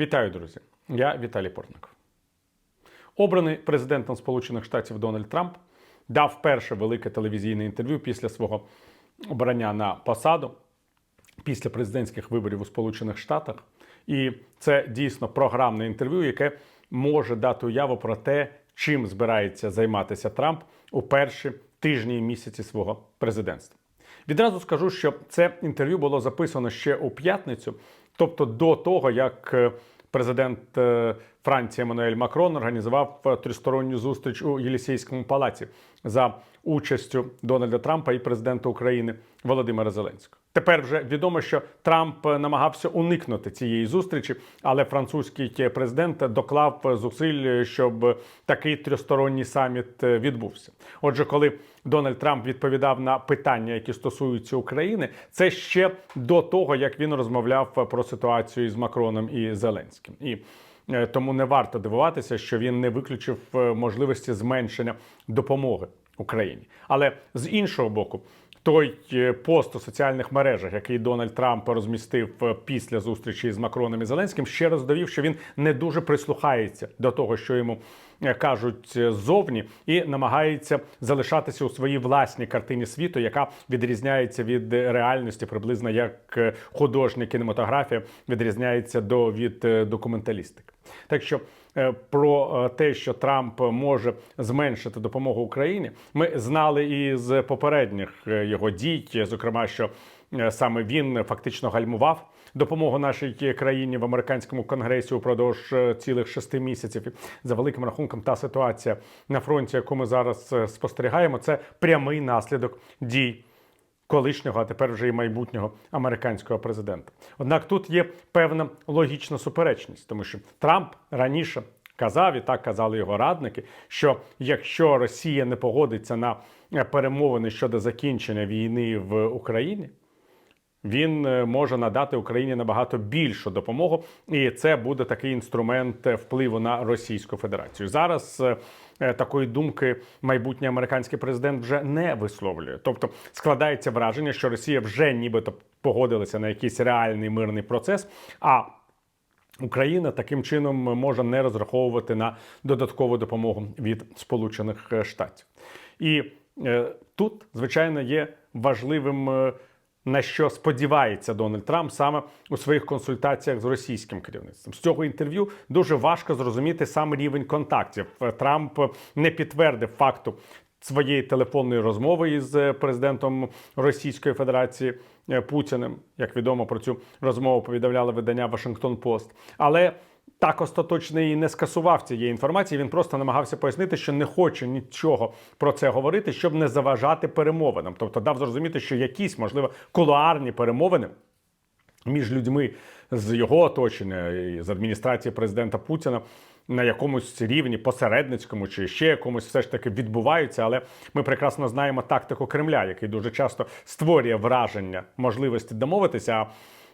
Вітаю, друзі! Я Віталій Портников. Обраний президентом Сполучених Штатів Дональд Трамп дав перше велике телевізійне інтерв'ю після свого обрання на посаду після президентських виборів у Сполучених Штатах. І це дійсно програмне інтерв'ю, яке може дати уяву про те, чим збирається займатися Трамп у перші тижні і місяці свого президентства. Відразу скажу, що це інтерв'ю було записано ще у п'ятницю, тобто до того, як е, президент е, Франції Еммануель Макрон організував е, тристоронню зустріч у Єлісейському палаці за участю Дональда Трампа і президента України Володимира Зеленського. Тепер вже відомо, що Трамп намагався уникнути цієї зустрічі, але французький президент доклав зусиль, щоб такий тристоронній саміт відбувся. Отже, коли Дональд Трамп відповідав на питання, які стосуються України, це ще до того, як він розмовляв про ситуацію з Макроном і Зеленським. І е, тому не варто дивуватися, що він не виключив е, можливості зменшення допомоги Україні. Але з іншого боку, той е, пост у соціальних мережах, який Дональд Трамп розмістив е, після зустрічі з Макроном і Зеленським, ще раз довів, що він не дуже прислухається до того, що йому кажуть ззовні, і намагається залишатися у своїй власній картині світу, яка відрізняється від реальності, приблизно як художня кінематографія відрізняється до від документалістики. Так що е, про е, те, що Трамп може зменшити допомогу Україні, ми знали і з попередніх е, його дій, зокрема, що саме він фактично гальмував допомогу нашій країні в американському конгресі упродовж цілих шести місяців. За великим рахунком, та ситуація на фронті, яку ми зараз спостерігаємо, це прямий наслідок дій колишнього, а тепер вже і майбутнього американського президента. Однак тут є певна логічна суперечність, тому що Трамп раніше казав, і так казали його радники, що якщо Росія не погодиться на перемовини щодо закінчення війни в Україні. Він е, може надати Україні набагато більшу допомогу, і це буде такий інструмент впливу на Російську Федерацію. Зараз е, такої думки майбутній американський президент вже не висловлює. Тобто складається враження, що Росія вже нібито погодилася на якийсь реальний мирний процес. а Україна таким чином може не розраховувати на додаткову допомогу від Сполучених Штатів. І е, тут, звичайно, є важливим. Е, на що сподівається Дональд Трамп саме у своїх консультаціях з російським керівництвом. З цього інтерв'ю дуже важко зрозуміти сам рівень контактів. Трамп не підтвердив факту своєї телефонної розмови із президентом Російської Федерації е, Путіним. Як відомо про цю розмову повідомляли видання Вашингтон Пост. Але так остаточно і не скасував цієї інформації. Він просто намагався пояснити, що не хоче нічого про це говорити, щоб не заважати перемовинам. Тобто дав зрозуміти, що якісь, можливо, кулуарні перемовини між людьми з його оточення і з адміністрації президента Путіна. На якомусь рівні посередницькому чи ще якомусь все ж таки відбуваються, але ми прекрасно знаємо тактику Кремля, який дуже часто створює враження можливості домовитися. Е,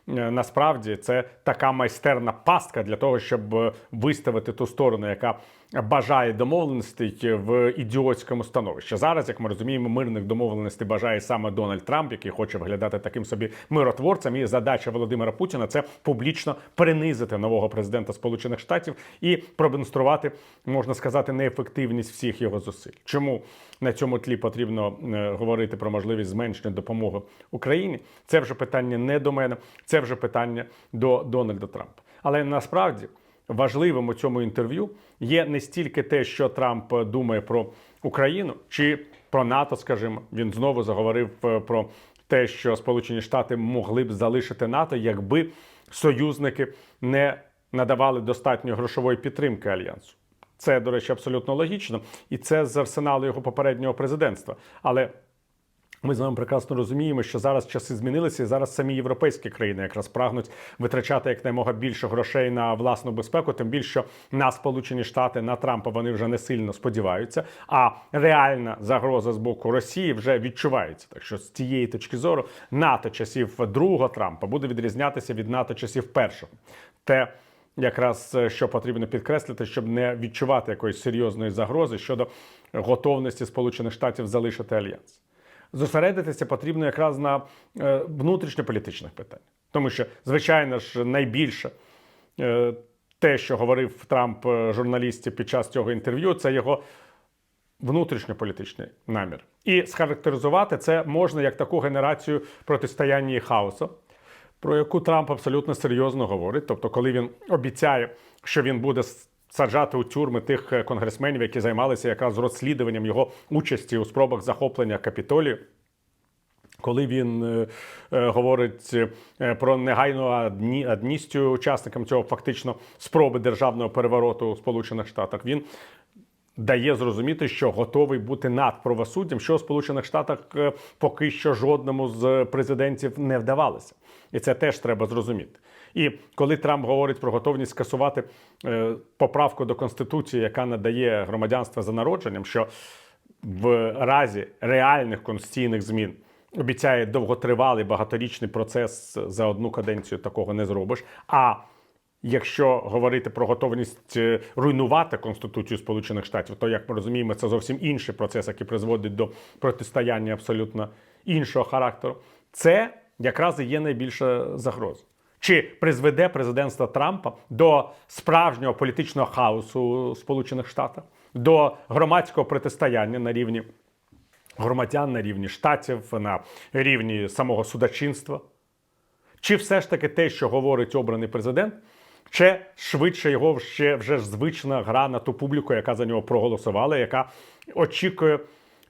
насправді це така майстерна пастка для того, щоб е, виставити ту сторону, яка бажає домовленостей в ідіотському становищі. Зараз, як ми розуміємо, мирних домовленостей бажає саме Дональд Трамп, який хоче виглядати таким собі миротворцем. І задача Володимира Путіна це публічно принизити нового президента Сполучених Штатів і продемонструвати, можна сказати, неефективність всіх його зусиль. Чому на цьому тлі потрібно е, говорити про можливість зменшення допомоги Україні? Це вже питання не до мене, це вже питання до Дональда Трампа. Але насправді важливим у цьому інтерв'ю є не стільки те, що Трамп думає про Україну чи про НАТО, скажімо, він знову заговорив е, про те, що Сполучені Штати могли б залишити НАТО, якби союзники не надавали достатньої грошової підтримки альянсу. Це, до речі, абсолютно логічно, і це з арсеналу його попереднього президентства. Але ми з вами прекрасно розуміємо, що зараз часи змінилися, і зараз самі європейські країни якраз прагнуть витрачати якнаймога більше грошей на власну безпеку, тим більше на Сполучені Штати на Трампа вони вже не сильно сподіваються. А реальна загроза з боку Росії вже відчувається. Так що з цієї точки зору НАТО часів другого Трампа буде відрізнятися від НАТО часів першого. Те Якраз що потрібно підкреслити, щоб не відчувати якоїсь серйозної загрози щодо готовності Сполучених Штатів залишити альянс зосередитися потрібно якраз на е, внутрішньополітичних питаннях. Тому що, звичайно ж, найбільше е, те, що говорив Трамп е, журналістів під час цього інтерв'ю, це його внутрішньополітичний намір. І схарактеризувати це можна як таку генерацію протистояння і хаосу, про яку Трамп абсолютно серйозно говорить. Тобто, коли він обіцяє, що він буде саджати у тюрми тих е, конгресменів, які займалися якраз розслідуванням його участі у спробах захоплення капітолію. Коли він е, е, говорить е, про негайну адні, адністію учасникам цього фактично спроби державного перевороту у Сполучених Штатах, він дає зрозуміти, що готовий бути над правосуддям, що у Сполучених Штатах поки що жодному з президентів не вдавалося. І це теж треба зрозуміти. І коли Трамп говорить про готовність скасувати е, поправку до Конституції, яка надає громадянство за народженням, що в разі реальних конституційних змін обіцяє довготривалий багаторічний процес за одну каденцію такого не зробиш. А Якщо говорити про готовність е, руйнувати Конституцію Сполучених Штатів, то як ми розуміємо, це зовсім інший процес, який призводить до протистояння абсолютно іншого характеру. Це якраз і є найбільша загроза. Чи призведе президентство Трампа до справжнього політичного хаосу Сполучених Штатах, до громадського протистояння на рівні громадян, на рівні штатів, на рівні самого судочинства? Чи все ж таки те, що говорить обраний президент, чи швидше його ще вже звична гра на ту публіку, яка за нього проголосувала, яка очікує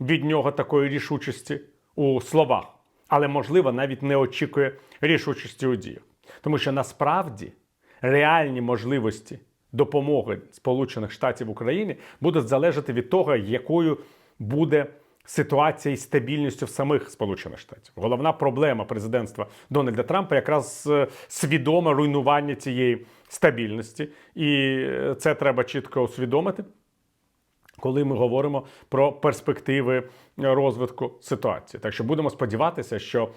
від нього такої рішучості у словах, але можливо навіть не очікує рішучості у діях. Тому що насправді реальні можливості допомоги Сполучених Штатів Україні будуть залежати від того, якою буде ситуація і стабільністю в самих Сполучених Штатів. Головна проблема президентства Дональда Трампа якраз е, свідоме руйнування цієї стабільності, і е, це треба чітко усвідомити. Коли ми говоримо про перспективи розвитку ситуації, так що будемо сподіватися, що е,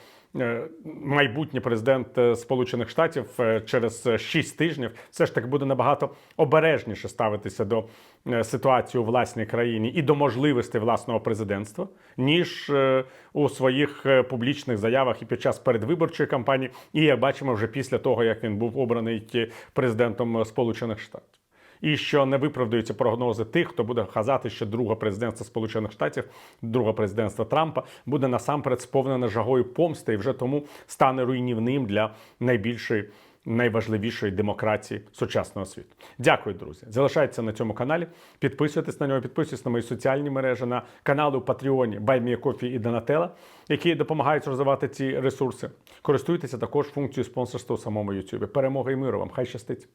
майбутній президент е, Сполучених Штатів е, через 6 тижнів. Все ж таки буде набагато обережніше ставитися до е, ситуації у власній країні і до можливостей власного президентства, ніж е, у своїх е, публічних заявах і під час передвиборчої кампанії, і як бачимо, вже після того як він був обраний е, президентом Сполучених Штатів і що не виправдаються прогнози тих, хто буде казати, що друге президентство Сполучених Штатів, друге президентство Трампа буде насамперед сповнене жагою помсти і вже тому стане руйнівним для найбільшої. Найважливішої демократії сучасного світу. Дякую, друзі. Залишайтеся на цьому каналі. Підписуйтесь на нього, підписуйтесь на мої соціальні мережі, на канали у Патреоні Кофі і Донателла, які допомагають розвивати ці ресурси. Користуйтеся також функцією спонсорства у самому YouTube. Перемоги і миру вам! Хай щастить!